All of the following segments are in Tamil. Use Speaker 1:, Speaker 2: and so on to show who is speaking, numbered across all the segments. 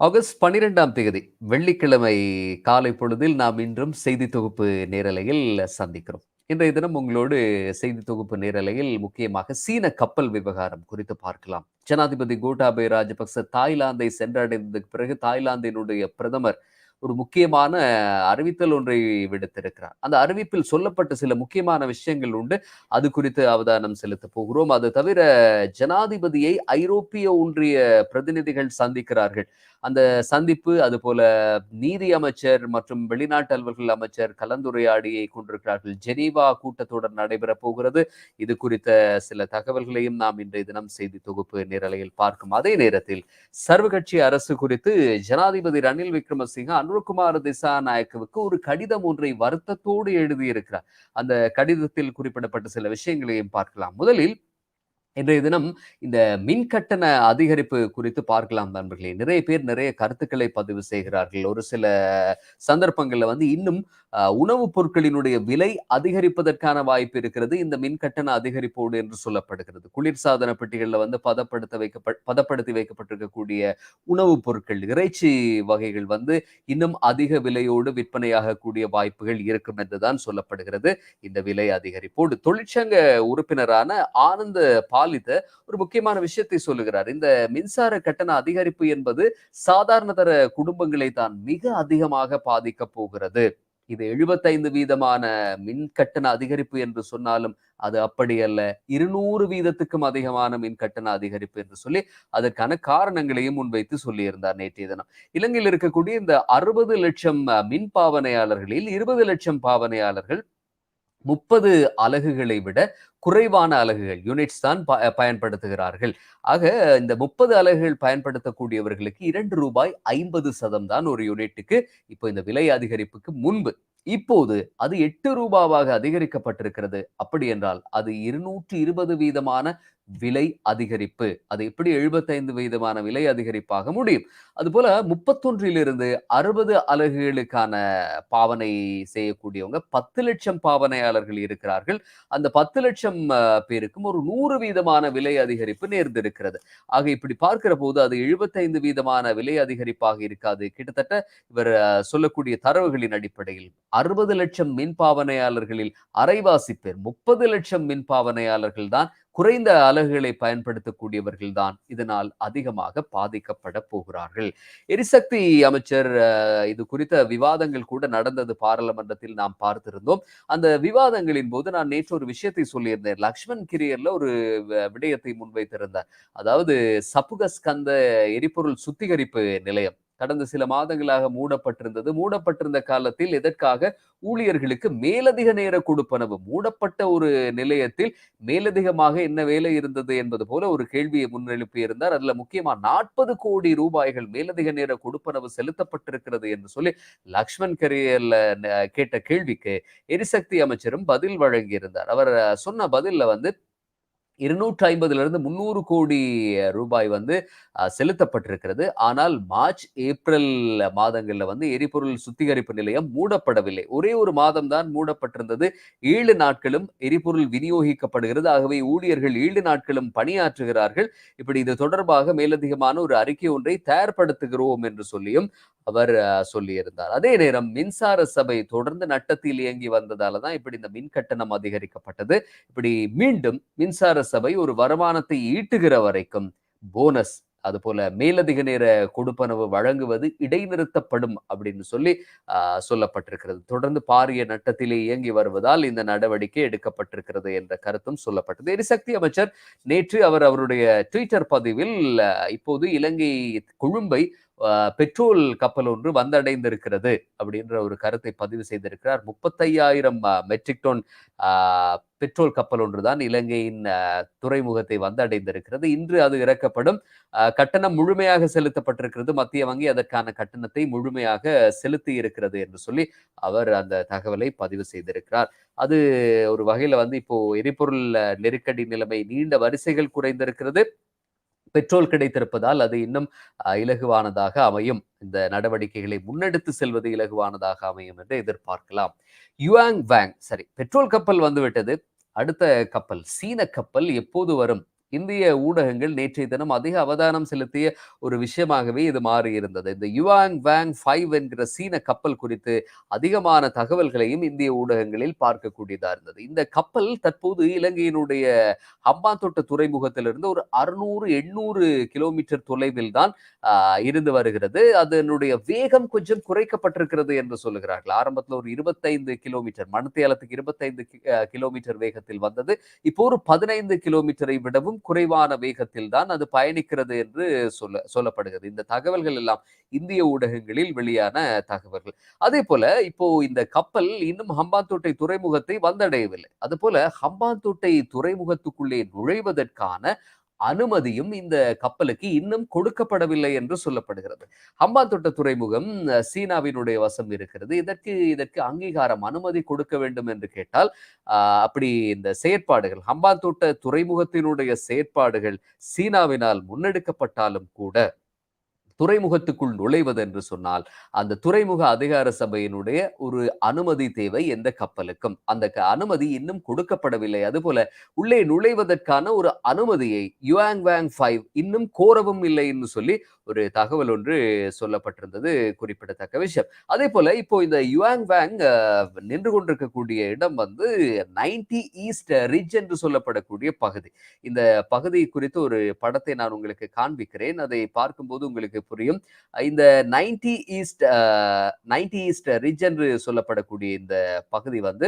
Speaker 1: ஆகஸ்ட் பன்னிரெண்டாம் தேதி வெள்ளிக்கிழமை காலை பொழுதில் நாம் இன்றும் செய்தி தொகுப்பு நேரலையில் சந்திக்கிறோம். இன்றைய தினம் உங்களோடு செய்தி தொகுப்பு நேரலையில் முக்கியமாக சீன கப்பல் விவகாரம் குறித்து பார்க்கலாம். ஜனாதிபதி கோட்டாபே ராஜபக்ச தாய்லாந்தை சென்றடைந்ததுக்கு பிறகு தாய்லாந்தினுடைய பிரதமர் ஒரு முக்கியமான அறிவித்தல் ஒன்றை விடுத்திருக்கிறார். அந்த அறிவிப்பில் சொல்லப்பட்ட சில முக்கியமான விஷயங்கள் உண்டு. அது குறித்து அவதானம் செலுத்த போகிறோம். அது தவிர ஜனாதிபதியை ஐரோப்பிய ஒன்றிய பிரதிநிதிகள் சந்திக்கிறார்கள். அந்த சந்திப்பு அதுபோல நீதி அமைச்சர் மற்றும் வெளிநாட்டு அலுவல்கள் அமைச்சர் கலந்துரையாடியை கொண்டிருக்கிறார்கள். ஜெனீவா கூட்டத்தொடர் நடைபெற போகிறது. இது குறித்த சில தகவல்களையும் நாம் இன்றைய தினம் செய்தி தொகுப்பு நிரலையில் பார்க்கும். அதே நேரத்தில் சர்வகட்சி அரசு குறித்து ஜனாதிபதி ரணில் விக்ரமசிங்க அனுர்குமார் திசாநாயக்கவுக்கு ஒரு கடிதம் ஒன்றை வருத்தத்தோடு எழுதியிருக்கிறார். அந்த கடிதத்தில் குறிப்பிடப்பட்ட சில விஷயங்களையும் பார்க்கலாம். முதலில் இன்றைய தினம் இந்த மின் கட்டண அதிகரிப்பு குறித்து பார்க்கலாம் நண்பர்களே. நிறைய பேர் நிறைய கருத்துக்களை பதிவு செய்கிறார்கள். ஒரு சில சந்தர்ப்பங்களில் வந்து இன்னும் உணவுப் பொருட்களினுடைய விலை அதிகரிப்பதற்கான வாய்ப்பு இருக்கிறது. இந்த மின் கட்டண அதிகரிப்போடு என்று சொல்லப்படுகிறது. குளிர்சாதன பெட்டிகளில் வந்து பதப்படுத்த வைக்க பதப்படுத்தி வைக்கப்பட்டிருக்கக்கூடிய உணவுப் பொருட்கள் இறைச்சி வகைகள் வந்து இன்னும் அதிக விலையோடு விற்பனையாகக்கூடிய வாய்ப்புகள் இருக்கும் என்றுதான் சொல்லப்படுகிறது. இந்த விலை அதிகரிப்போடு தொழிற்சங்க உறுப்பினரான ஆனந்த பாலித ஒரு முக்கியமான விஷயத்தை சொல்லுகிறார். இந்த மின்சார கட்டண அதிகரிப்பு என்பது சாதாரண தர குடும்பங்களை தான் மிக அதிகமாக பாதிக்க போகிறது. இது எழுபத்தைந்து வீதமான மின் கட்டண அதிகரிப்பு என்று சொன்னாலும் அது அப்படி அல்ல. இருநூறு வீதத்துக்கும் அதிகமான மின் கட்டண அதிகரிப்பு என்று சொல்லி அதற்கான காரணங்களையும் முன்வைத்து சொல்லியிருந்தார் நேற்றைய தினம். இலங்கையில் இருக்கக்கூடிய இந்த அறுபது லட்சம் மின் பாவனையாளர்களில் இருபது லட்சம் பாவனையாளர்கள் முப்பது அலகுகளை விட குறைவான அலகுகள் யூனிட்ஸ் தான் பயன்படுத்துகிறார்கள். ஆக இந்த முப்பது அலகுகள் பயன்படுத்தக்கூடியவர்களுக்கு இரண்டு ரூபாய் ஐம்பது சதம் தான் ஒரு யூனிட்டுக்கு இப்போ இந்த விலை அதிகரிப்புக்கு முன்பு. இப்போது அது எட்டு ரூபாவாக அதிகரிக்கப்பட்டிருக்கிறது. அப்படி என்றால் அது இருநூற்றி இருபது வீதமான விலை அதிகரிப்பு. அது எப்படி எழுபத்தைந்து வீதமான விலை அதிகரிப்பாக முடியும்? அதுபோல முப்பத்தொன்றிலிருந்து அறுபது அலகுகளுக்கான பாவனை செய்யக்கூடியவங்க பத்து லட்சம் பாவனையாளர்கள் இருக்கிறார்கள். அந்த பத்து லட்சம் பேருக்கும் ஒரு நூறு வீதமான விலை அதிகரிப்பு நேர்ந்திருக்கிறது. ஆக இப்படி பார்க்கிற போது அது எழுபத்தைந்து வீதமான விலை அதிகரிப்பாக இருக்காது. கிட்டத்தட்ட இவர் சொல்லக்கூடிய தரவுகளின் அடிப்படையில் அறுபது லட்சம் மின் பாவனையாளர்களில் அரைவாசி பேர் முப்பது லட்சம் மின் பாவனையாளர்கள் தான் குறைந்த அலகுகளை பயன்படுத்தக்கூடியவர்கள் தான் இதனால் அதிகமாக பாதிக்கப்பட போகிறார்கள். எரிசக்தி அமைச்சர் இது குறித்த விவாதங்கள் கூட நடந்தது பாராளுமன்றத்தில் நாம் பார்த்திருந்தோம். அந்த விவாதங்களின் போது நான் நேற்று ஒரு விஷயத்தை சொல்லியிருந்தேன். லக்ஷ்மண் கிரியர்ல ஒரு விடயத்தை முன்வைத்திருந்தார். அதாவது சப்புகஸ்கந்த எரிபொருள் சுத்திகரிப்பு நிலையம். கடந்த சில மாதங்களாக மூடப்பட்டிருந்தது. மூடப்பட்டிருந்த காலத்தில் எதற்காக? ஊழியர்களுக்கு மேலதிக நேர கொடுப்பனவு. மூடப்பட்ட ஒரு நிலையத்தில் மேலதிகமாக என்ன வேலை இருந்தது என்பது போல ஒரு கேள்வியை முன்னெழுப்பி இருந்தார் அதுல முக்கியமா நாற்பது கோடி ரூபாய்கள் மேலதிக நேர கொடுப்பனவு செலுத்தப்பட்டிருக்கிறது என்று சொல்லி லக்ஷ்மண் கரியர்ல கேட்ட கேள்விக்கு எரிசக்தி அமைச்சரும் பதில் வழங்கியிருந்தார். அவர் சொன்ன பதில்ல வந்து இருநூற்றி ஐம்பதுல இருந்து முன்னூறு கோடி ரூபாய் வந்து செலுத்தப்பட்டிருக்கிறது. ஆனால் மார்ச் ஏப்ரல் மாதங்கள்ல வந்து எரிபொருள் சுத்திகரிப்பு நிலையம் மூடப்படவில்லை. ஒரே ஒரு மாதம் தான் மூடப்பட்டிருந்தது. ஏழு நாட்களும் எரிபொருள் விநியோகிக்கப்படுகிறது. ஆகவே ஊழியர்கள் ஏழு நாட்களும் பணியாற்றுகிறார்கள். இப்படி இது தொடர்பாக மேலதிகமான ஒரு அறிக்கை ஒன்றை தயார்படுத்துகிறோம் என்று சொல்லியும் அவர் சொல்லியிருந்தார். அதே நேரம் மின்சார சபை தொடர்ந்து நட்டத்தில் இயங்கி வந்ததால தான் இப்படி இந்த மின் கட்டணம் அதிகரிக்கப்பட்டது. இப்படி மீண்டும் மின்சார சபை ஒரு வருமானத்தை ஈட்டுகிற வரைக்கும் போனஸ் அது போல மேலதிக நேர கொடுப்பனவு வழங்குவது இடைநிறுத்தப்படும் அப்படின்னு சொல்லி சொல்லப்பட்டிருக்கிறது. தொடர்ந்து பாரிய நட்டத்திலே இயங்கி வருவதால் இந்த நடவடிக்கை எடுக்கப்பட்டிருக்கிறது என்ற கருத்தும் சொல்லப்பட்டது. எரிசக்தி அமைச்சர் நேற்று அவர் அவருடைய ட்விட்டர் பதிவில் இப்போது இலங்கை கொழும்பை பெட்ரோல் கப்பல் ஒன்று வந்தடைந்திருக்கிறது அப்படின்ற ஒரு கருத்தை பதிவு செய்திருக்கிறார். முப்பத்தையாயிரம் மெட்ரிக் டன் பெட்ரோல் கப்பல் ஒன்றுதான் இலங்கையின் துறைமுகத்தை வந்தடைந்திருக்கிறது. இன்று அது இறக்கப்படும். கட்டணம் முழுமையாக செலுத்தப்பட்டிருக்கிறது. மத்திய வங்கி அதற்கான கட்டணத்தை முழுமையாக செலுத்தி இருக்கிறது என்று சொல்லி அவர் அந்த தகவலை பதிவு செய்திருக்கிறார். அது ஒரு வகையில வந்து இப்போ எரிபொருள் நெருக்கடி நிலைமை நீண்ட வரிசைகள் குறைந்திருக்கிறது. பெட்ரோல் கிடைத்திருப்பதால் அது இன்னும் இலகுவானதாக அமையும். இந்த நடவடிக்கைகளை முன்னெடுத்து செல்வது இலகுவானதாக அமையும் என்று எதிர்பார்க்கலாம். யுவாங் வேங் சரி பெட்ரோல் கப்பல் வந்துவிட்டது. அடுத்த கப்பல் சீன கப்பல் எப்போது வரும்? இந்திய ஊடகங்கள் நேற்றைய தினம் அதிக அவதானம் செலுத்திய ஒரு விஷயமாகவே இது மாறி இருந்தது இந்த யுவாங் வேங் ஃபைவ் என்கிற சீன கப்பல் குறித்து அதிகமான தகவல்களையும் இந்திய ஊடகங்களில் பார்க்கக்கூடியதா இருந்தது. இந்த கப்பல் தற்போது இலங்கையினுடைய ஹம்பாந்தோட்ட துறைமுகத்திலிருந்து ஒரு அறுநூறு எண்ணூறு கிலோமீட்டர் தொலைவில் தான் இருந்து வருகிறது. அதனுடைய வேகம் கொஞ்சம் குறைக்கப்பட்டிருக்கிறது என்று சொல்லுகிறார்கள். ஆரம்பத்தில் ஒரு இருபத்தைந்து கிலோமீட்டர் மணத்தியாலத்துக்கு இருபத்தைந்து கிலோமீட்டர் வேகத்தில் வந்தது. இப்போ ஒரு பதினைந்து கிலோமீட்டரை விடவும் குறைவான வேகத்தில் தான் அது பயணிக்கிறது என்று சொல்ல சொல்லப்படுகிறது. இந்த தகவல்கள் எல்லாம் இந்திய ஊடகங்களில் வெளியான தகவல்கள். அதே போல இப்போ இந்த கப்பல் இன்னும் ஹம்பாந்தோட்டை துறைமுகத்தை வந்தடையவில்லை. அது போல ஹம்பாந்தோட்டை துறைமுகத்துக்குள்ளே நுழைவதற்கான அனுமதியும் இந்த கப்பலுக்கு இன்னும் கொடுக்கப்படவில்லை என்று சொல்லப்படுகிறது. ஹம்பாந்தோட்ட துறைமுகம் சீனாவினுடைய வசம் இருக்கிறது. இதற்கு இதற்கு அங்கீகாரம் அனுமதி கொடுக்க வேண்டும் என்று கேட்டால் அப்படி இந்த செயற்பாடுகள் ஹம்பாந்தோட்ட துறைமுகத்தினுடைய செயற்பாடுகள் சீனாவினால் முன்னெடுக்கப்பட்டாலும் கூட துறைமுகத்துக்குள் நுழைவது என்று சொன்னால் அந்த துறைமுக அதிகார சபையினுடைய ஒரு அனுமதி தேவை எந்த கப்பலுக்கும். அந்த அனுமதி இன்னும் கொடுக்கப்படவில்லை. அதுபோல உள்ளே நுழைவதற்கான ஒரு அனுமதியை யுவாங் வேங் ஃபைவ் இன்னும் கோரவும் இல்லை என்று சொல்லி ஒரு தகவல் ஒன்று சொல்லப்பட்டிருந்தது குறிப்பிடத்தக்க விஷயம். அதே போல இப்போ இந்த யுவாங் வேங் நின்று கொண்டிருக்கக்கூடிய இடம் வந்து நைன்டி ஈஸ்ட் ரிஜ் என்று சொல்லப்படக்கூடிய பகுதி. இந்த பகுதி குறித்து ஒரு படத்தை நான் உங்களுக்கு காண்பிக்கிறேன். அதை பார்க்கும்போது உங்களுக்கு புரியும். இந்த ninety east ninety east ridge என்று சொல்லப்படக்கூடிய இந்த பகுதி வந்து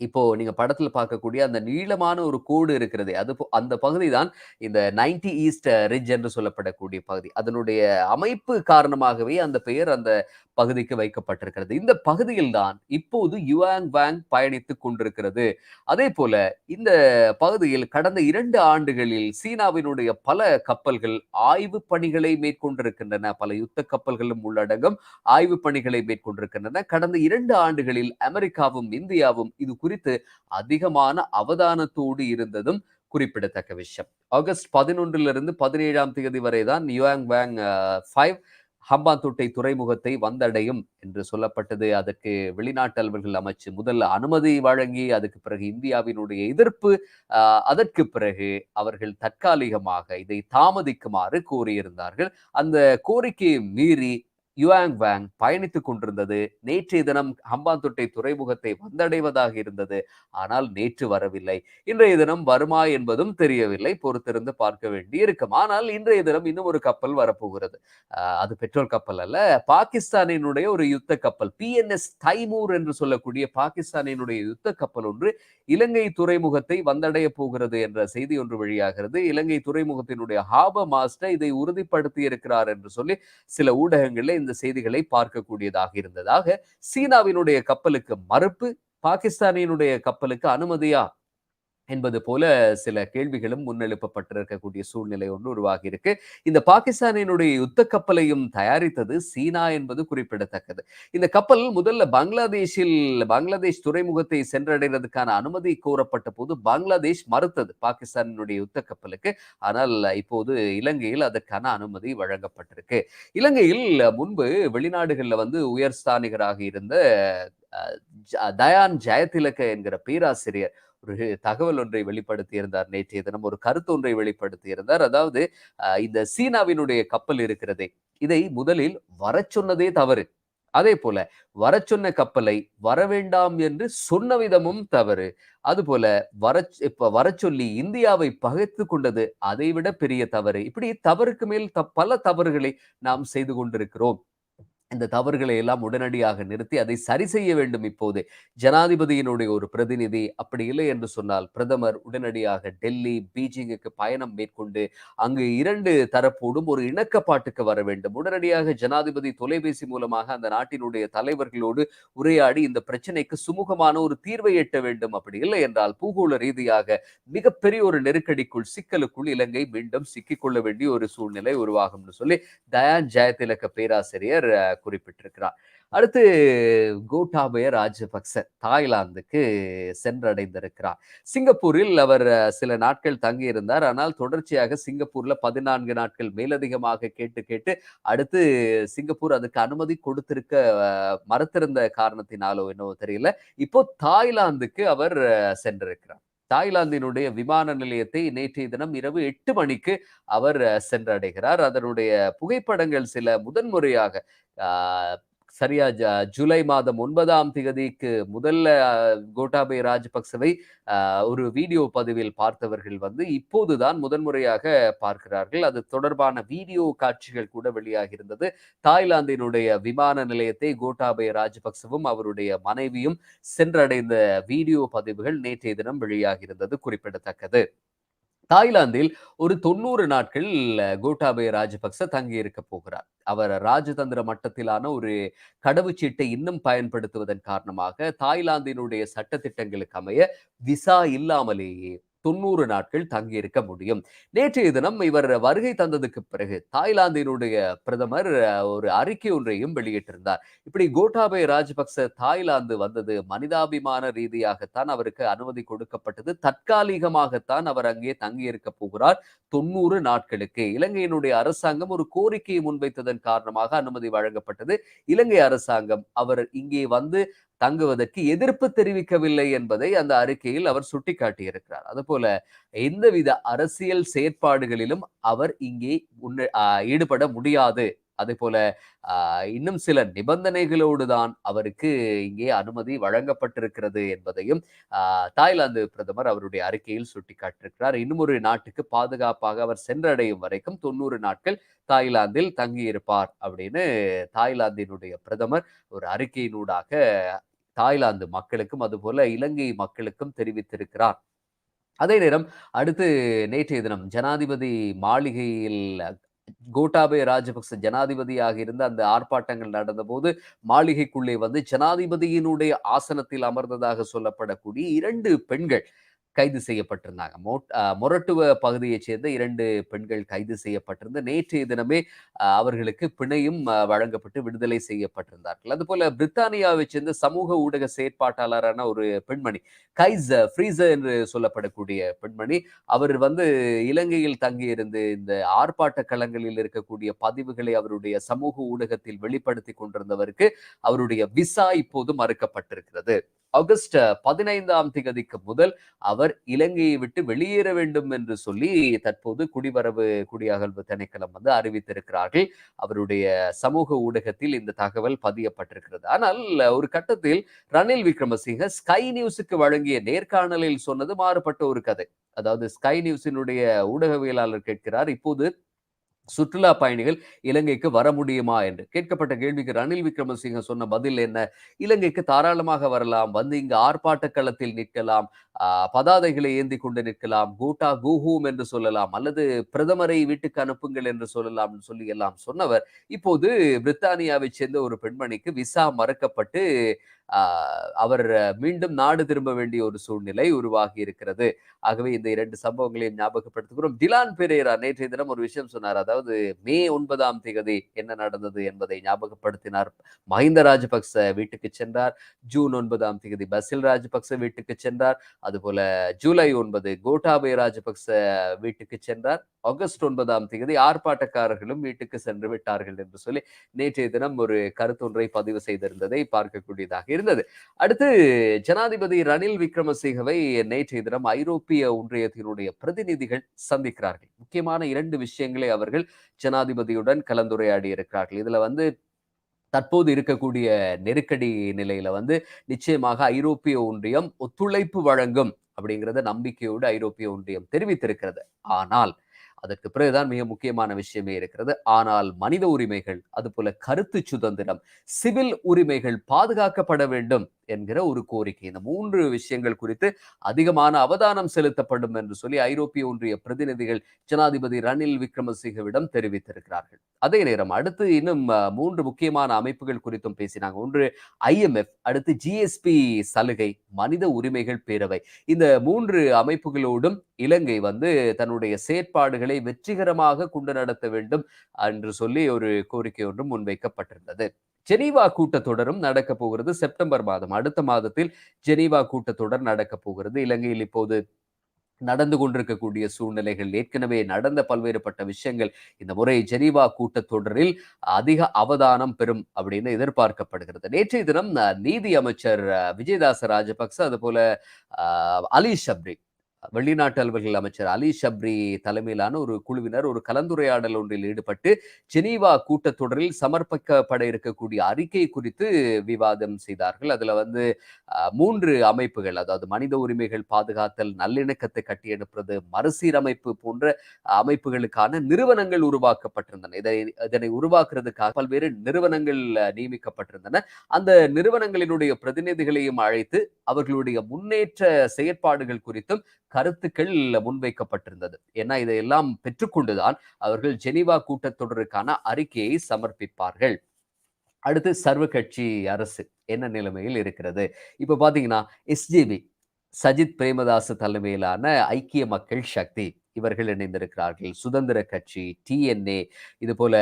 Speaker 1: இப்போ நீங்க படத்துல பார்க்கக்கூடிய அந்த நீளமான ஒரு கோடு இருக்கிறது அது அந்த பகுதி தான் இந்த நைன்டி ஈஸ்ட் ரிட்ஜ் என்று சொல்லப்படக்கூடிய பகுதி. அதனுடைய அமைப்பு காரணமாகவே அந்த பெயர் அந்த பகுதிக்கு வைக்கப்பட்டிருக்கிறது. இந்த பகுதியில் தான் இப்போது யுவாங் வாங் பயணித்துக் கொண்டிருக்கிறது. அதே போல இந்த பகுதியில் கடந்த இரண்டு ஆண்டுகளில் சீனாவினுடைய பல கப்பல்கள் ஆய்வு பணிகளை மேற்கொண்டிருக்கின்றன. பல யுத்த கப்பல்களும் உள்ளடங்கும் ஆய்வு பணிகளை மேற்கொண்டிருக்கின்றன. கடந்த இரண்டு ஆண்டுகளில் அமெரிக்காவும் இந்தியாவும் இது குறித்து அதிகமான அவதானத்தோடு இருந்ததும் குறிப்பிடத்தக்க விஷயம். ஆகஸ்ட் பதினொன்றிலிருந்து பதினேழாம் தேதி வரை தான் யுவாங் வேங் ஃபைவ் ஹம்பாந்தோட்டை துறைமுகத்தை வந்தடையும் என்று சொல்லப்பட்டது. அதற்கு வெளிநாட்டு அலுவல்கள் அமைச்சு முதல்ல அனுமதி வழங்கி அதுக்கு பிறகு இந்தியாவினுடைய எதிர்ப்பு அதற்கு பிறகு அவர்கள் தற்காலிகமாக இதை தாமதிக்குமாறு கூறியிருந்தார்கள் அந்த கோரிக்கையை மீறி யுவாங் வேங் பயணித்துக் கொண்டிருந்தது. நேற்றைய தினம் ஹம்பாந்தொட்டை துறைமுகத்தை வந்தடைவதாக இருந்தது. ஆனால் நேற்று வரவில்லை. இன்றைய தினம் வருமா என்பதும் தெரியவில்லை. பொறுத்திருந்து பார்க்க வேண்டி இருக்கும். ஆனால் இன்றைய தினம் இன்னும் ஒரு கப்பல் வரப்போகிறது. அது பெட்ரோல் கப்பல் அல்ல. பாகிஸ்தானினுடைய ஒரு யுத்த கப்பல். பி என் எஸ் தைமூர் என்று சொல்லக்கூடிய பாகிஸ்தானினுடைய யுத்த கப்பல் ஒன்று இலங்கை துறைமுகத்தை வந்தடைய போகிறது என்ற செய்தி ஒன்று வழியாகிறது இலங்கை துறைமுகத்தினுடைய ஹாப மாஸ்டர் இதை உறுதிப்படுத்தி இருக்கிறார் என்று சொல்லி சில ஊடகங்களில் இந்த செய்திகளை பார்க்கக்கூடியதாக இருந்ததாக சீனாவினுடைய கப்பலுக்கு மறுப்பு பாகிஸ்தானினுடைய கப்பலுக்கு அனுமதியா என்பது போல சில கேள்விகளும் முன்னெழுப்பப்பட்டிருக்கக்கூடிய சூழ்நிலை ஒன்று உருவாகி இருக்கு இந்த பாகிஸ்தானினுடைய யுத்த கப்பலையும் தயாரித்தது சீனா என்பது குறிப்பிடத்தக்கது. இந்த கப்பல் முதல்ல பங்களாதேஷில் பங்களாதேஷ் துறைமுகத்தை சென்றடைவதற்கான அனுமதி கோரப்பட்ட போது பங்களாதேஷ் மறுத்தது பாகிஸ்தானினுடைய யுத்த கப்பலுக்கு. ஆனால் இப்போது இலங்கையில் அதற்கான அனுமதி வழங்கப்பட்டிருக்கு. இலங்கையில் முன்பு வெளிநாடுகளில் வந்து உயர்ஸ்தானிகராக இருந்த தயான் ஜெயதிலக என்கிற பேராசிரியர் ஒரு தகவல் ஒன்றை வெளிப்படுத்தியிருந்தார். நேற்றைய தினம் ஒரு கருத்து ஒன்றை வெளிப்படுத்தியிருந்தார். அதாவது இந்த சீனாவினுடைய கப்பல் இருக்கிறதே இதை முதலில் வர சொன்னதே தவறு. அதே போல வர சொன்ன கப்பலை வர வேண்டாம் என்று சொன்ன விதமும் தவறு. அதுபோல வர இப்ப வர சொல்லி இந்தியாவை பகைத்து கொண்டது அதை விட பெரிய தவறு. இப்படி தவறுக்கு மேல் பல தவறுகளை நாம் செய்து கொண்டிருக்கிறோம். இந்த தவறுகளை எல்லாம் உடனடியாக நிறுத்தி அதை சரி செய்ய வேண்டும் இப்போது. ஜனாதிபதியினுடைய ஒரு பிரதிநிதி அப்படி இல்லை என்று சொன்னால் பிரதமர் உடனடியாக டெல்லி பீஜிங்குக்கு பயணம் மேற்கொண்டு அங்கு இரண்டு தரப்போடும் ஒரு இணக்கப்பாட்டுக்கு வர வேண்டும். உடனடியாக ஜனாதிபதி தொலைபேசி மூலமாக அந்த நாட்டினுடைய தலைவர்களோடு உரையாடி இந்த பிரச்சனைக்கு சுமூகமான ஒரு தீர்வை எட்ட வேண்டும். அப்படி இல்லை என்றால் பூகோள ரீதியாக மிகப்பெரிய ஒரு நெருக்கடிக்குள் சிக்கலுக்குள் இலங்கை மீண்டும் சிக்கிக்கொள்ள வேண்டிய ஒரு சூழ்நிலை உருவாகும்னு சொல்லி தயான் ஜெயதிலக பேராசிரியர் குறிப்பிட்டிருக்கிறார். அடுத்து கோட்டாபய ராஜபக்ச தாய்லாந்துக்கு சென்றடைந்திருக்கிறார். சிங்கப்பூரில் அவர் சில நாட்கள் தங்கியிருந்தார். ஆனால் தொடர்ச்சியாக சிங்கப்பூர்ல பதினான்கு நாட்கள் மேலதிகமாக கேட்டு கேட்டு அடுத்து சிங்கப்பூர் அதுக்கு அனுமதி கொடுத்திருக்க மறுத்திருந்த காரணத்தினாலோ என்னவோ தெரியல. இப்போ தாய்லாந்துக்கு அவர் சென்றிருக்கிறார். தாய்லாந்தினுடைய விமான நிலையத்தை நேற்றைய தினம் இரவு எட்டு மணிக்கு அவர் சென்றடைகிறார். அதனுடைய புகைப்படங்கள் சில முதன்முறையாக சரியா ஜூலை மாதம் ஒன்பதாம் திகதிக்கு முதல்ல கோட்டாபய ராஜபக்சவை ஒரு வீடியோ பதிவில் பார்த்தவர்கள் வந்து இப்போதுதான் முதன்முறையாக பார்க்கிறார்கள். அது தொடர்பான வீடியோ காட்சிகள் கூட வெளியாக இருந்தது. தாய்லாந்தினுடைய விமான நிலையத்தை கோட்டாபய ராஜபக்சவும் அவருடைய மனைவியும் சென்றடைந்த வீடியோ பதிவுகள் நேற்றைய தினம் வெளியாகி இருந்தது குறிப்பிடத்தக்கது. தாய்லாந்தில் ஒரு தொண்ணூறு நாட்கள் கோட்டாபய ராஜபக்ச தங்கி இருக்க போகிறார். அவர் ராஜதந்திர மட்டத்திலான ஒரு கடவுச்சீட்டை இன்னும் பயன்படுத்துவதன் காரணமாக தாய்லாந்தினுடைய சட்டத்திட்டங்களுக்கு அமைய விசா இல்லாமலேயே தொண்ணூறு நாட்கள் தங்கியிருக்க முடியும். நேற்றைய தினம் இவர் வருகை தந்ததுக்கு பிறகு தாய்லாந்தினுடைய பிரதமர் ஒரு அறிக்கை ஒன்றையும் வெளியிட்டிருந்தார். இப்படி கோட்டாபய ராஜபக்ச தாய்லாந்து வந்தது மனிதாபிமான ரீதியாகத்தான் அவருக்கு அனுமதி கொடுக்கப்பட்டது. தற்காலிகமாகத்தான் அவர் அங்கே தங்கியிருக்க போகிறார் தொண்ணூறு நாட்களுக்கு. இலங்கையினுடைய அரசாங்கம் ஒரு கோரிக்கையை முன்வைத்ததன் காரணமாக அனுமதி வழங்கப்பட்டது. இலங்கை அரசாங்கம் அவர் இங்கே வந்து தங்குவதற்கு எதிர்ப்பு தெரிவிக்கவில்லை என்பதை அந்த அறிக்கையில் அவர் சுட்டிக்காட்டியிருக்கிறார். அதுபோல எந்தவித அரசியல் செயற்பாடுகளிலும் அவர் இங்கே ஈடுபட முடியாது. அதே போல இன்னும் சில நிபந்தனைகளோடு தான் அவருக்கு இங்கே அனுமதி வழங்கப்பட்டிருக்கிறது என்பதையும் தாய்லாந்து பிரதமர் அவருடைய அறிக்கையில் சுட்டிக்காட்டிருக்கிறார் இன்னும் ஒரு நாட்டுக்கு பாதுகாப்பாக அவர் சென்றடையும் வரைக்கும் தொண்ணூறு நாட்கள் தாய்லாந்தில் தங்கியிருப்பார் அப்படின்னு தாய்லாந்தினுடைய பிரதமர் ஒரு அறிக்கையினூடாக தாய்லாந்து மக்களுக்கும் அதுபோல இலங்கை மக்களுக்கும் தெரிவித்திருக்கிறார். அதே நேரம் அடுத்து நேற்றைய தினம் ஜனாதிபதி மாளிகையில் கோட்டாபய ராஜபக்ச ஜனாதிபதியாக இருந்த அந்த ஆர்ப்பாட்டங்கள் நடந்தபோது மாளிகைக்குள்ளே வந்து ஜனாதிபதியினுடைய ஆசனத்தில் அமர்ந்ததாக சொல்லப்படக்கூடிய இரண்டு பெண்கள் கைது செய்யப்பட்டிருந்தாங்க. மொரட்டுவ பகுதியைச் சேர்ந்த இரண்டு பெண்கள் கைது செய்யப்பட்டிருந்த நேற்றைய தினமே அவர்களுக்கு பிணையும் வழங்கப்பட்டு விடுதலை செய்யப்பட்டிருந்தார்கள். அதுபோல பிரித்தானியாவை சேர்ந்த சமூக ஊடக செயற்பாட்டாளரான ஒரு பெண்மணி கைஸ் ஃப்ரீசர் என்று சொல்லப்படக்கூடிய பெண்மணி அவர் வந்து இலங்கையில் தங்கியிருந்து இந்த ஆர்ப்பாட்ட களங்களில் இருக்கக்கூடிய பதிவுகளை அவருடைய சமூக ஊடகத்தில் வெளிப்படுத்தி கொண்டிருந்தவருக்கு அவருடைய விசா இப்போது மறுக்கப்பட்டிருக்கிறது. ஆகஸ்ட் பதினைந்தாம் திகதிக்கு முதல் அவர் இலங்கையை விட்டு வெளியேற வேண்டும் என்று சொல்லி தற்போது குடிவரவு குடியகல்வு திணைக்களம் வந்து அறிவித்திருக்கிறார்கள். அவருடைய சமூக ஊடகத்தில் இந்த தகவல் பதியப்பட்டிருக்கிறது. ஆனால் ஒரு கட்டத்தில் ரணில் விக்ரமசிங்க ஸ்கை நியூஸுக்கு வழங்கிய நேர்காணலில் சொன்னது மாறுபட்ட ஒரு கதை. அதாவது ஸ்கை நியூஸினுடைய ஊடகவியலாளர் கேட்கிறார் இப்போது சுற்றுலா பயணிகள் இலங்கைக்கு வர முடியுமா என்று? கேட்கப்பட்ட கேள்விக்கு ரணில் விக்ரமசிங்க சொன்ன பதில் என்ன? இலங்கைக்கு தாராளமாக வரலாம். வந்து இங்கு ஆர்ப்பாட்ட களத்தில் நிற்கலாம் பதாதைகளை ஏந்தி கொண்டு நிற்கலாம். கூட்டா கூஹூம் என்று சொல்லலாம். அல்லது பிரதமரை வீட்டுக்கு அனுப்புங்கள் என்று சொல்லலாம் சொல்லி எல்லாம் சொன்னவர். இப்போது பிரித்தானியாவை சேர்ந்த ஒரு பெண்மணிக்கு விசா மறக்கப்பட்டு அவர் மீண்டும் நாடு திரும்ப வேண்டிய ஒரு சூழ்நிலை உருவாகி இருக்கிறது. ஆகவே இந்த இரண்டு சம்பவங்களையும் ஞாபகப்படுத்துகிறோம். டிலான் பெரேரா நேற்றைய தினம் ஒரு விஷயம் சொன்னார். அதாவது மே ஒன்பதாம் தேதி என்ன நடந்தது என்பதை ஞாபகப்படுத்தினார். மஹிந்த ராஜபக்ச வீட்டுக்கு சென்றார். ஜூன் ஒன்பதாம் தேதி பசில் ராஜபக்ச வீட்டுக்கு சென்றார். அதுபோல ஜூலை ஒன்பது கோட்டாபய ராஜபக்ச வீட்டுக்கு சென்றார். ஆகஸ்ட் ஒன்பதாம் தேதி ஆர்ப்பாட்டக்காரர்களும் வீட்டுக்கு சென்று விட்டார்கள் என்று சொல்லி நேற்றைய தினம் ஒரு கருத்தொன்றை பதிவு செய்திருந்ததை பார்க்கக்கூடியதாக இருந்தது. அடுத்து ஜனாதிபதி ரணில் விக்ரமசிங்கவை நேற்றைய தினம் ஐரோப்பிய ஒன்றியத்தினுடைய பிரதிநிதிகள் சந்திக்கிறார்கள். முக்கியமான இரண்டு விஷயங்களை அவர்கள் ஜனாதிபதியுடன் கலந்துரையாடி இருக்கிறார்கள். இதுல வந்து தற்போது இருக்கக்கூடிய நெருக்கடி நிலையில வந்து நிச்சயமாக ஐரோப்பிய ஒன்றியம் ஒத்துழைப்பு வழங்கும் அப்படிங்கிறத நம்பிக்கையோடு ஐரோப்பிய ஒன்றியம் தெரிவித்திருக்கிறது. ஆனால் அதற்கு பிறகுதான் மிக முக்கியமான விஷயமே இருக்கிறது. ஆனால் மனித உரிமைகள் அதுபோல கருத்து சுதந்திரம் சிவில் உரிமைகள் பாதுகாக்கப்பட வேண்டும் என்கிற ஒரு கோரிக்கை. இந்த மூன்று விஷயங்கள் குறித்து அதிகமான அவதானம் செலுத்தப்படும் என்று சொல்லி ஐரோப்பிய ஒன்றிய பிரதிநிதிகள் ஜனாதிபதி ரணில் விக்ரமசிங்கவிடம் தெரிவித்திருக்கிறார்கள். அதே நேரம் அடுத்து இன்னும் மூன்று முக்கியமான அமைப்புகள் குறித்தும் பேசினாங்க. ஒன்று ஐஎம்எஃப் அடுத்து ஜிஎஸ்பி சலுகை மனித உரிமைகள் பேரவை. இந்த மூன்று அமைப்புகளோடும் இலங்கை வந்து தன்னுடைய செயற்பாடுகளை வெற்றிகரமாக கொண்டு நடத்த வேண்டும் என்று சொல்லி ஒரு கோரிக்கை ஒன்றும் முன்வைக்கப்பட்டிருந்தது. ஜெனீவா கூட்டத்தொடரும் நடக்க போகிறது செப்டம்பர் மாதம். அடுத்த மாதத்தில் ஜெனீவா கூட்டத்தொடர் நடக்க போகிறது. இலங்கையில் இப்போது நடந்து கொண்டிருக்கக்கூடிய சூழ்நிலைகள் ஏற்கனவே நடந்த பல்வேறுபட்ட விஷயங்கள். இந்த முறை ஜெனீவா கூட்டத்தொடரில் அதிக அவதானம் பெறும் அப்படின்னு எதிர்பார்க்கப்படுகிறது. நேற்றைய தினம் நீதி அமைச்சர் விஜயதாச ராஜபக்ச அது போல அலி ஷப்ரி வெளிநாட்டு அலுவல்கள் அமைச்சர் அலி ஷப்ரி தலைமையிலான ஒரு குழுவினர் ஒரு கலந்துரையாடல் ஒன்றில் ஈடுபட்டு ஜெனீவா கூட்டத்தொடரில் சமர்ப்பிக்கப்பட இருக்கக்கூடிய அறிக்கை குறித்து விவாதம் செய்தார்கள். அதுல வந்து மூன்று அமைப்புகள் அதாவது மனித உரிமைகள் பாதுகாத்தல் நல்லிணக்கத்தை கட்டியெடுப்பது மறுசீரமைப்பு போன்ற அமைப்புகளுக்கான நிறுவனங்கள் உருவாக்கப்பட்டிருந்தன. இதை இதனை உருவாக்குறதுக்காக பல்வேறு நிறுவனங்கள் நியமிக்கப்பட்டிருந்தன. அந்த நிறுவனங்களினுடைய பிரதிநிதிகளையும் அழைத்து அவர்களுடைய முன்னேற்ற செயற்பாடுகள் குறித்தும் கருத்துக்கள் முன்வைக்கப்பட்டிருந்தது. ஏன்னா இதையெல்லாம் பெற்றுக்கொண்டுதான் அவர்கள் ஜெனிவா கூட்டத்தொடருக்கான அறிக்கையை சமர்ப்பிப்பார்கள். அடுத்து சர்வ கட்சி அரசு என்ன நிலைமையில் இருக்கிறது? இப்ப பாத்தீங்கன்னா எஸ்ஜிபி சஜித் பிரேமதாஸ் தலைமையிலான ஐக்கிய மக்கள் சக்தி இவர்கள் இணைந்திருக்கிறார்கள். சுதந்திர கட்சி டிஎன்ஏ இது போல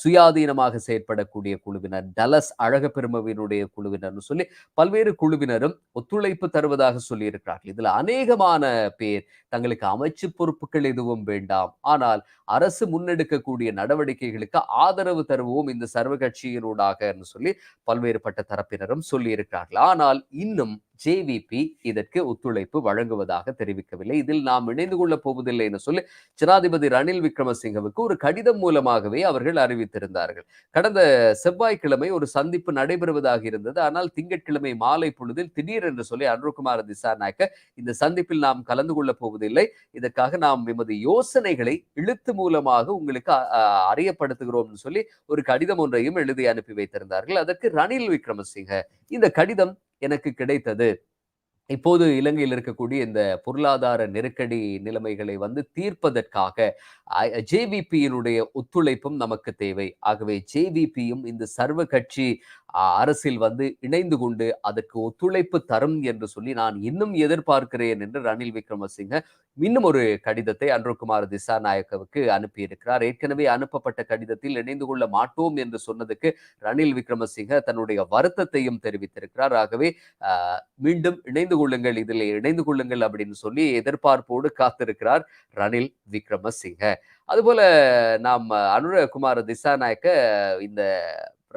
Speaker 1: சுயாதீனமாக செயற்படக்கூடிய குழுவினர் டலஸ் அழகப்பெருமவினுடைய குழுவினர்னு சொல்லி பல்வேறு குழுவினரும் ஒத்துழைப்பு தருவதாக சொல்லி இருக்கிறார்கள் இதுல அநேகமான பேர் தங்களுக்கு அமைச்சு பொறுப்புகள் எதுவும் வேண்டாம். ஆனால் அரசு முன்னெடுக்கக்கூடிய நடவடிக்கைகளுக்கு ஆதரவு தருவோம் இந்த சர்வ கட்சியினூடாக சொல்லி பல்வேறுபட்ட தரப்பினரும் சொல்லி இருக்கிறார்கள் ஆனால் இன்னும் ஜேவிபி இதற்கு ஒத்துழைப்பு வழங்குவதாக தெரிவிக்கவில்லை. இதில் நாம் இணைந்து கொள்ளப் போவதில்லை என்று சொல்லி ஜனாதிபதி ரணில் விக்ரமசிங்கவுக்கு ஒரு கடிதம் மூலமாகவே அவர்கள் அறிவித்திருந்தார்கள். கடந்த செவ்வாய்க்கிழமை ஒரு சந்திப்பு நடைபெறுவதாக இருந்தது. ஆனால் திங்கட்கிழமை மாலை பொழுதில் திடீர் என்று சொல்லி அருண்குமார் திசாநாயக்க இந்த சந்திப்பில் நாம் கலந்து கொள்ளப் போவதில்லை. இதற்காக நாம் எமது யோசனைகளை இழுத்து மூலமாக உங்களுக்கு அறியப்படுத்துகிறோம் சொல்லி ஒரு கடிதம் ஒன்றையும் எழுதி அனுப்பி வைத்திருந்தார்கள். அதற்கு ரணில் விக்ரமசிங்க இந்த கடிதம் எனக்கு கிடைத்தது. இப்போது இலங்கையில் இருக்கக்கூடிய இந்த பொருளாதார நெருக்கடி நிலைமைகளை வந்து தீர்ப்பதற்காக ஜேவிபியினுடைய ஒத்துழைப்பும் நமக்கு தேவை. ஆகவே ஜேவிபியும் இந்த சர்வ கட்சி அரசில் வந்து இணைந்து கொண்டு அதற்கு ஒத்துழைப்பு தரும் என்று சொல்லி நான் இன்னும் எதிர்பார்க்கிறேன் என்று ரணில் விக்ரமசிங்க இன்னும் ஒரு கடிதத்தை அன்றுகுமார் திசா நாயக்கவுக்கு அனுப்பியிருக்கிறார். ஏற்கனவே அனுப்பப்பட்ட கடிதத்தில் இணைந்து கொள்ள மாட்டோம் என்று சொன்னதுக்கு ரணில் விக்ரமசிங்க தன்னுடைய வருத்தத்தையும் தெரிவித்திருக்கிறார். ஆகவே மீண்டும் இணைந்து கொள்ளுங்கள் இதில் இணைந்து கொள்ளுங்கள் அப்படின்னு சொல்லி எதிர்பார்ப்போடு காத்திருக்கிறார் ரணில் விக்ரமசிங்க. அதுபோல நாம் அனுரகுமார் திசாநாயக்க இந்த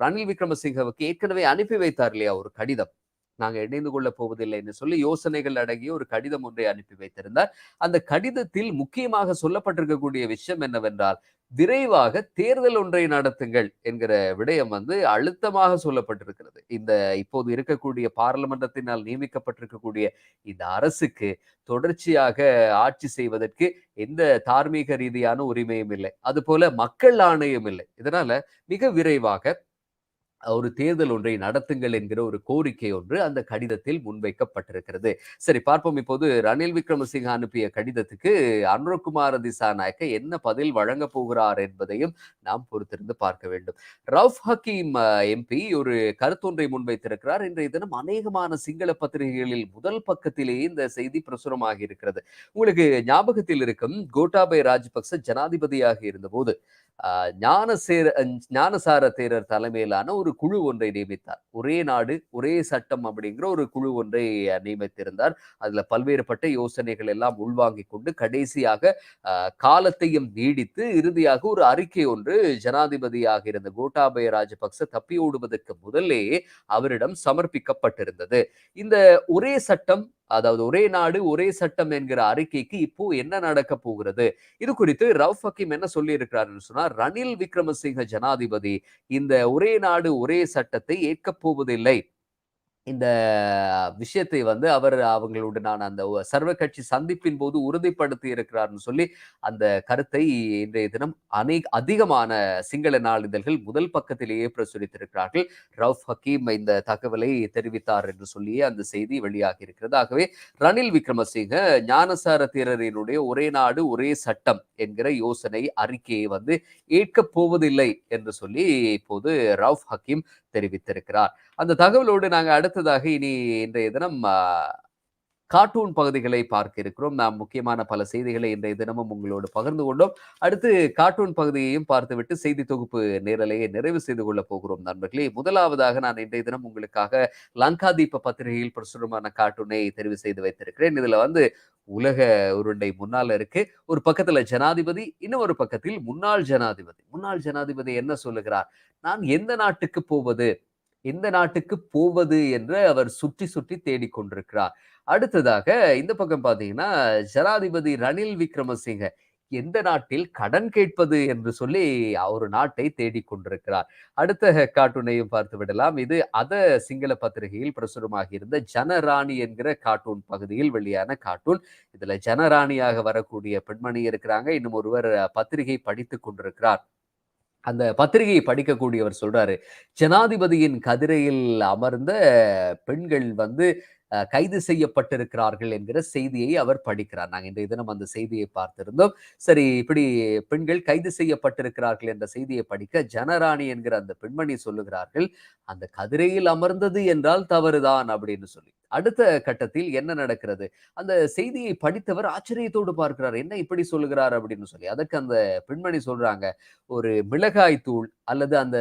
Speaker 1: ரணில் விக்ரமசிங்கவுக்கு ஏற்கனவே அனுப்பி வைத்தார் இல்லையா ஒரு கடிதம்? நாங்க இணைந்து கொள்ள போவதில்லை என்று சொல்லி யோசனைகள் அடங்கிய ஒரு கடிதம் ஒன்றை அனுப்பி வைத்திருந்தார். அந்த கடிதத்தில் முக்கியமாக சொல்லப்பட்டிருக்கக்கூடிய விஷயம் என்னவென்றால் விரைவாக தேர்தல் ஒன்றை நடத்துங்கள் என்கிற விடயம் வந்து அழுத்தமாக சொல்லப்பட்டிருக்கிறது. இந்த இப்போது இருக்கக்கூடிய பாராளுமன்றத்தினால் நியமிக்கப்பட்டிருக்கக்கூடிய இந்த அரசுக்கு தொடர்ச்சியாக ஆட்சி செய்வதற்கு எந்த தார்மீக ரீதியான உரிமையும் இல்லை. அது போல மக்கள் ஆணையம் இல்லை. இதனால மிக விரைவாக ஒரு தேர்தல் ஒன்றை நடத்துங்கள் என்கிற ஒரு கோரிக்கை ஒன்று அந்த கடிதத்தில் முன்வைக்கப்பட்டிருக்கிறது. சரி பார்ப்போம். இப்போது ரணில் விக்ரமசிங்க அனுப்பிய கடிதத்துக்கு அனுரகுமார திசாநாயக்க என்ன பதில் வழங்க போகிறார் என்பதையும் நாம் பொறுத்திருந்து பார்க்க வேண்டும். ரவுஃப் ஹக்கீம் எம்பி ஒரு கருத்தொன்றை முன்வைத்திருக்கிறார். இன்றைய தினம் அநேகமான சிங்கள பத்திரிகைகளில் முதல் பக்கத்திலேயே இந்த செய்தி பிரசுரமாகி இருக்கிறது. உங்களுக்கு ஞாபகத்தில் இருக்கும் கோட்டாபய ராஜபக்ச ஜனாதிபதியாக இருந்தபோது ஞானசேர ஞானசார தேரர் தலைமையிலான ஒரு குழு ஒன்றை நியமித்தார். ஒரே நாடு ஒரே சட்டம் அப்படிங்கிற ஒரு குழு ஒன்றை நியமித்திருந்தார். அதுல பல்வேறுபட்ட யோசனைகள் எல்லாம் உள்வாங்கிக் கொண்டு கடைசியாக காலத்தையும் நீடித்து இறுதியாக ஒரு அறிக்கை ஒன்று ஜனாதிபதியாக இருந்த கோட்டாபய ராஜபக்ச தப்பி ஓடுவதற்கு முதலே அவரிடம் சமர்ப்பிக்கப்பட்டிருந்தது. இந்த ஒரே சட்டம் அதாவது ஒரே நாடு ஒரே சட்டம் என்கிற அறிக்கைக்கு இப்போ என்ன நடக்க போகிறது? இது குறித்து ரவ் ஹக்கீம் என்ன சொல்லி இருக்கிறாருன்னு சொன்னா ரணில் விக்ரமசிங்க ஜனாதிபதி இந்த ஒரே நாடு ஒரே சட்டத்தை ஏற்கப் போவதில்லை. இந்த விஷயத்தை வந்து அவர் அவங்களுடனான அந்த சர்வ கட்சி சந்திப்பின் போது உறுதிப்படுத்தி இருக்கிறார்னு சொல்லி அந்த கருத்தை இன்றைய தினம் அனை அதிகமான சிங்கள நாளிதழ்கள் முதல் பக்கத்திலேயே பிரசுரித்திருக்கிறார்கள். ரவுஃப் ஹக்கீம் இந்த தகவலை தெரிவித்தார் என்று சொல்லியே அந்த செய்தி வெளியாகி இருக்கிறது ஆகவே ரணில் விக்ரமசிங்க ஞானசார தீரரினுடைய ஒரே நாடு ஒரே சட்டம் என்கிற யோசனை அறிக்கையை வந்து ஏற்கப் போவதில்லை என்று சொல்லி இப்போது ரவுஃப் ஹக்கீம் தெரிவித்திருக்கிறார். அந்த தகவலோடு நாங்கள் அடுத்ததாக இனி இன்றைய தினம் கார்ட்டூன் பகுதிகளை பார்க்க இருக்கிறோம். நாம் முக்கியமான பல செய்திகளை இன்றைய தினமும் உங்களோடு பகிர்ந்து கொண்டோம். அடுத்து கார்ட்டூன் பகுதியையும் பார்த்துவிட்டு செய்தி தொகுப்பு நேரலையை நிறைவு செய்து கொள்ள போகிறோம் நண்பர்களே. முதலாவதாக நான் இன்றைய தினம் உங்களுக்காக லங்கா தீப பத்திரிகையில் பிரசுரமான கார்ட்டூனை தெரிவு செய்து வைத்திருக்கிறேன். இதுல வந்து உலக உருண்டை முன்னால இருக்கு. ஒரு பக்கத்துல ஜனாதிபதி இன்னும் ஒரு பக்கத்தில் முன்னாள் ஜனாதிபதி. முன்னாள் ஜனாதிபதி என்ன சொல்லுகிறார்? நான் எந்த நாட்டுக்கு போவது? எந்த நாட்டுக்கு போவது என்று அவர் சுற்றி சுற்றி தேடிக்கொண்டிருக்கிறார் அடுத்ததாக இந்த பக்கம் பார்த்தீங்கன்னா, ஜனாதிபதி ரணில் விக்ரமசிங்க எந்த நாட்டில் கடன் கேட்பது என்று சொல்லி ஒரு நாட்டை தேடிக்கொண்டிருக்கிறார் அடுத்த கார்ட்டூனையும் பார்த்து விடலாம். இது அத சிங்கள பத்திரிகையில் பிரசுரமாக இருந்த ஜனராணி என்கிற கார்ட்டூன் பகுதியில் வெளியான கார்ட்டூன். இதுல ஜனராணியாக வரக்கூடிய பெண்மணி இருக்கிறாங்க. இன்னும் ஒருவர் பத்திரிகை படித்துக் கொண்டிருக்கிறார். அந்த பத்திரிகையை படிக்கக்கூடியவர் சொல்றாரு, ஜனாதிபதியின் கதிரையில் அமர்ந்த பெண்கள் வந்து கைது செய்யப்பட்டிருக்கிறார்கள் என்கிற செய்தியை அவர் படிக்கிறார். நாங்கள் இன்றைய தினம் அந்த செய்தியை பார்த்திருந்தோம். சரி இப்படி பெண்கள் கைது செய்யப்பட்டிருக்கிறார்கள் என்ற செய்தியை படிக்க, ஜனராணி என்கிற அந்த பெண்மணி சொல்லுகிறார்கள், அந்த கதிரையில் அமர்ந்தது என்றால் தவறுதான் அப்படின்னு சொல்லி. அடுத்த கட்டத்தில் என்ன நடக்கிறது? அந்த செய்தியை படித்தவர் ஆச்சரியத்தோடு பார்க்கிறார். என்ன இப்படி சொல்லுகிறார் அப்படின்னு சொல்லி. அதற்கு அந்த பெண்மணி சொல்றாங்க, ஒரு மிளகாய் தூள் அல்லது அந்த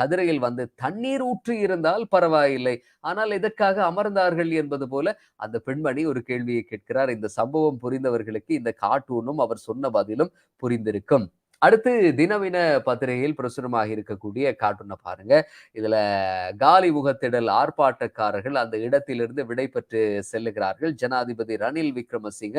Speaker 1: கதிரையில் வந்து தண்ணீர் ஊற்றி இருந்தால் பரவாயில்லை. ஆனால் எதற்காக அமர்ந்தார்கள் என்பது போல அந்த பெண்மணி ஒரு கேள்வியை கேட்கிறார். இந்த சம்பவம் புரிந்தவர்களுக்கு இந்த கார்ட்டூனும் அவர் சொன்ன பதிலும் புரிந்திருக்கும். அடுத்து தினவின பத்திரிகையில் பிரசுரமாக இருக்கக்கூடிய கார்ட்டூனை பாருங்க. இதுல காலி முகத்திடல் ஆர்ப்பாட்டக்காரர்கள் அந்த இடத்திலிருந்து விடைபெற்று செல்லுகிறார்கள். ஜனாதிபதி ரணில் விக்ரமசிங்க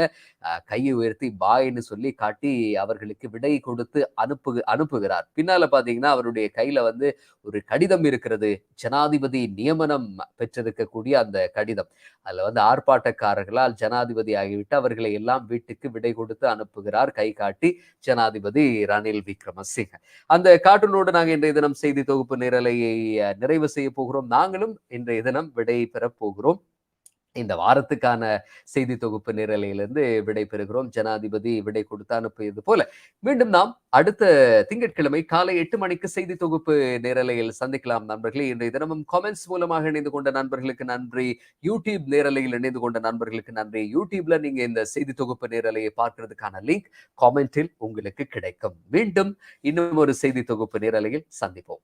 Speaker 1: கையை உயர்த்தி பாய்ன்னு சொல்லி காட்டி அவர்களுக்கு விடை கொடுத்து அனுப்பு அனுப்புகிறார். பின்னால பார்த்தீங்கன்னா, அவருடைய கையில வந்து ஒரு கடிதம் இருக்கிறது. ஜனாதிபதி நியமனம் பெற்றிருக்கக்கூடிய அந்த கடிதம். அதுல வந்து ஆர்ப்பாட்டக்காரர்களால் ஜனாதிபதி ஆகிவிட்டு அவர்களை எல்லாம் வீட்டுக்கு விடை கொடுத்து அனுப்புகிறார். கை காட்டி ஜனாதிபதி ரணில் விக்ரமசிங்க. அந்த கார்ட்டூனோடு நாங்கள் இன்றைய தினம் செய்தி தொகுப்பு நிரலையை நிறைவு செய்ய போகிறோம். நாங்களும் இன்றைய தினம் விடை பெறப் போகிறோம். இந்த வாரத்துக்கான செய்தி தொகுப்பு நேரலையிலிருந்து விடை பெறுகிறோம். ஜனாதிபதி விடை கொடுத்து அனுப்பியது போல, மீண்டும் நாம் அடுத்த திங்கட்கிழமை காலை எட்டு மணிக்கு செய்தி தொகுப்பு நேரலையில் சந்திக்கலாம் நண்பர்களே. இன்றைய தினமும் காமெண்ட்ஸ் மூலமாக இணைந்து கொண்ட நண்பர்களுக்கு நன்றி. யூடியூப் நேரலையில் இணைந்து கொண்ட நண்பர்களுக்கு நன்றி. யூடியூப்ல நீங்க இந்த செய்தி தொகுப்பு நேரலையை பார்க்கறதுக்கான லிங்க் காமெண்டில் உங்களுக்கு கிடைக்கும். மீண்டும் இன்னும் ஒரு செய்தி தொகுப்பு நேரலையில் சந்திப்போம்.